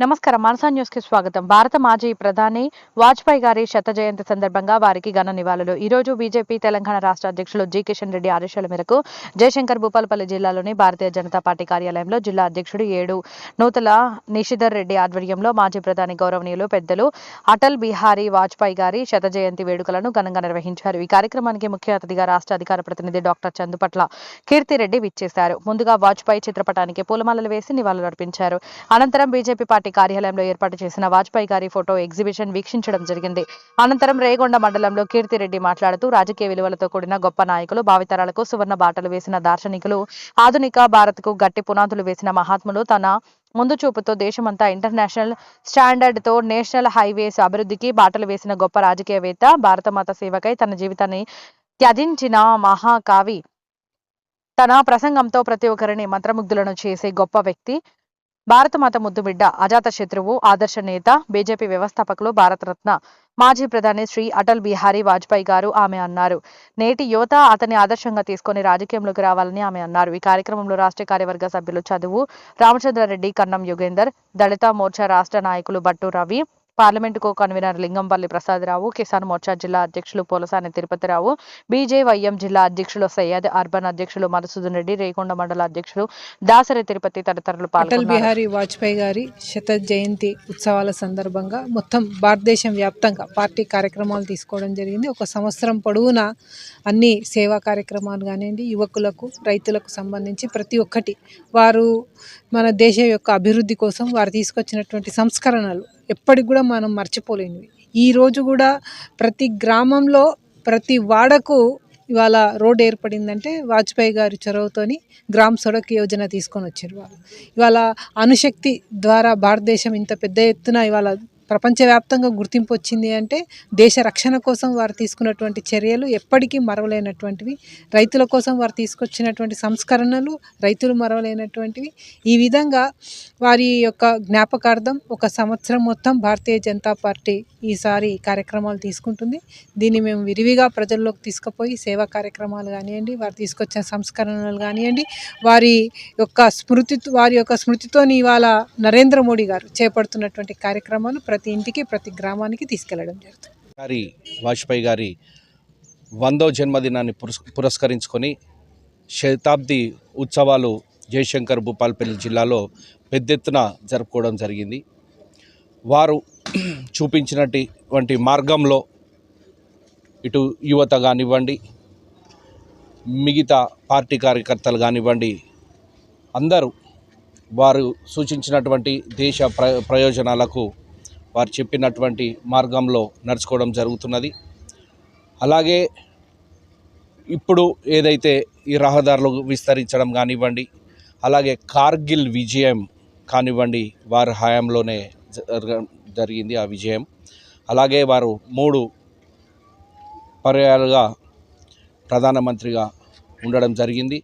నమస్కారం. మనసా న్యూస్కి స్వాగతం. భారత మాజీ ప్రధాని వాజ్పేయి గారి శత జయంతి సందర్భంగా వారికి ఘన నివాళులు. ఈ రోజు బీజేపీ తెలంగాణ రాష్ట్ర అధ్యక్షులు జి. కిషన్ రెడ్డి ఆదేశాల మేరకు జయశంకర్ భూపాలపల్లి జిల్లాలోని భారతీయ జనతా పార్టీ కార్యాలయంలో జిల్లా అధ్యక్షుడు ఏడు నూతల నిషిధర్ రెడ్డి ఆధ్వర్యంలో మాజీ ప్రధాని గౌరవనీయులు పెద్దలు అటల్ బిహారీ వాజ్పేయి గారి శత జయంతి వేడుకలను ఘనంగా నిర్వహించారు. ఈ కార్యక్రమానికి ముఖ్య అతిథిగా రాష్ట్ర అధికార ప్రతినిధి డాక్టర్ చందుపట్ల కీర్తిరెడ్డి విచ్చేశారు. ముందుగా వాజ్పేయి చిత్రపటానికి పూలమాలలు వేసి నివాళులర్పించారు. అనంతరం బీజేపీ పార్టీ కార్యాలయంలో ఏర్పాటు చేసిన వాజ్పేయి గారి ఫోటో ఎగ్జిబిషన్ వీక్షించడం జరిగింది. అనంతరం రేగొండ మండలంలో కీర్తిరెడ్డి మాట్లాడుతూ రాజకీయ విలువలతో కూడిన గొప్ప నాయకులు భావితరాలకు సువర్ణ బాటలు వేసిన దార్శనికులు ఆధునిక భారత్కు గట్టి పునాదులు వేసిన మహాత్ములు తన ముందు చూపుతో దేశమంతా ఇంటర్నేషనల్ స్టాండర్డ్తో నేషనల్ హైవేస్ అభివృద్ధికి బాటలు వేసిన గొప్ప రాజకీయవేత్త భారతమాత సేవకై తన జీవితాన్ని త్యజించిన మహాకావి. తన ప్రసంగంతో ప్రతి ఒక్కరిని మంత్రముగ్ధులను చేసే గొప్ప వ్యక్తి. భారతమాత ముద్దుబిడ్డ అజాత శత్రువు ఆదర్శ నేత బీజేపీ వ్యవస్థాపకులు భారతరత్న. మాజీ ప్రధాని శ్రీ అటల్ బిహారీ వాజ్పేయి గారు ఆమె అన్నారు. నేటి యువత అతని ఆదర్శంగా తీసుకొని రాజకీయంలోకి రావాలని ఆమె అన్నారు. ఈ కార్యక్రమంలో రాష్ట్ర కార్యవర్గ సభ్యులు చదువు రామచంద్రారెడ్డి కన్నం యుగేందర్ దళిత మోర్చా రాష్ట్ర నాయకులు Battu Ravi parliament co convener Lingampalli Prasadarao Kisan Morcha జిల్లా అధ్యక్షులు పోలసాని తిరుపతిరావు బీజేవైఎం జిల్లా అధ్యక్షులు సయ్యద్ అర్బన్ అధ్యక్షులు మధుసూదన్ రెడ్డి రేకొండ మండల అధ్యక్షులు దాసరి తిరుపతి తదితరులు అటల్ బిహారీ వాజ్పేయి గారి శత జయంతి ఉత్సవాల సందర్భంగా మొత్తం భారతదేశం వ్యాప్తంగా పార్టీ కార్యక్రమాలు తీసుకోవడం జరిగింది. ఒక సంవత్సరం పొడవునా అన్ని సేవా కార్యక్రమాలు కానివ్వండి యువకులకు రైతులకు సంబంధించి ప్రతి ఒక్కటి వారు మన దేశ యొక్క అభివృద్ధి కోసం వారు తీసుకొచ్చినటువంటి సంస్కరణలు ఎప్పటికి కూడా మనం మర్చిపోలేనివి. ఈ రోజు కూడా ప్రతి గ్రామంలో ప్రతి వాడకు ఇవాళ రోడ్ ఏర్పడిందంటే వాజ్పేయి గారి చొరవతోని గ్రామ సడక్ యోజన తీసుకొని వచ్చారు వాళ్ళు. ఇవాళ అణుశక్తి ద్వారా భారతదేశం ఇంత పెద్ద ఎత్తున ఇవాళ ప్రపంచవ్యాప్తంగా గుర్తింపు వచ్చింది అంటే దేశ రక్షణ కోసం వారు తీసుకున్నటువంటి చర్యలు ఎప్పటికీ మరవలేనటువంటివి. రైతుల కోసం వారు తీసుకొచ్చినటువంటి సంస్కరణలు రైతులు మరవలేనటువంటివి. ఈ విధంగా వారి యొక్క జ్ఞాపకార్థం ఒక సంవత్సరం మొత్తం భారతీయ జనతా పార్టీ ఈసారి కార్యక్రమాలు తీసుకుంటుంది. దీన్ని మేము విరివిగా ప్రజల్లోకి తీసుకుపోయి సేవా కార్యక్రమాలు కానివ్వండి వారు తీసుకొచ్చిన సంస్కరణలు కానివ్వండి వారి యొక్క స్మృతి వారి యొక్క స్మృతితోని ఇవాళ నరేంద్ర మోడీ గారు చేపడుతున్నటువంటి కార్యక్రమాలు ప్రతి ఇంటికి ప్రతి గ్రామానికి తీసుకెళ్ళడం జరుగుతుంది. గారి వాజ్పేయి గారి వందో జన్మదినాన్ని పురస్ పురస్కరించుకొని శతాబ్ది ఉత్సవాలు జయశంకర్ భూపాల్పల్లి జిల్లాలో పెద్ద ఎత్తున జరుపుకోవడం జరిగింది. వారు చూపించినటువంటి మార్గంలో ఇటు యువత కానివ్వండి మిగతా పార్టీ కార్యకర్తలు కానివ్వండి అందరూ వారు సూచించినటువంటి దేశ ప్ర ప్రయోజనాలకు వారు చెప్పినటువంటి మార్గంలో నడుచుకోవడం జరుగుతున్నది. అలాగే ఇప్పుడు ఏదైతే ఈ రహదారులు విస్తరించడం కానివ్వండి అలాగే కార్గిల్ విజయం కానివ్వండి వారి హయాంలోనే జరగ జరిగింది ఆ విజయం. అలాగే వారు మూడు పర్యాలుగా ప్రధానమంత్రిగా ఉండడం జరిగింది.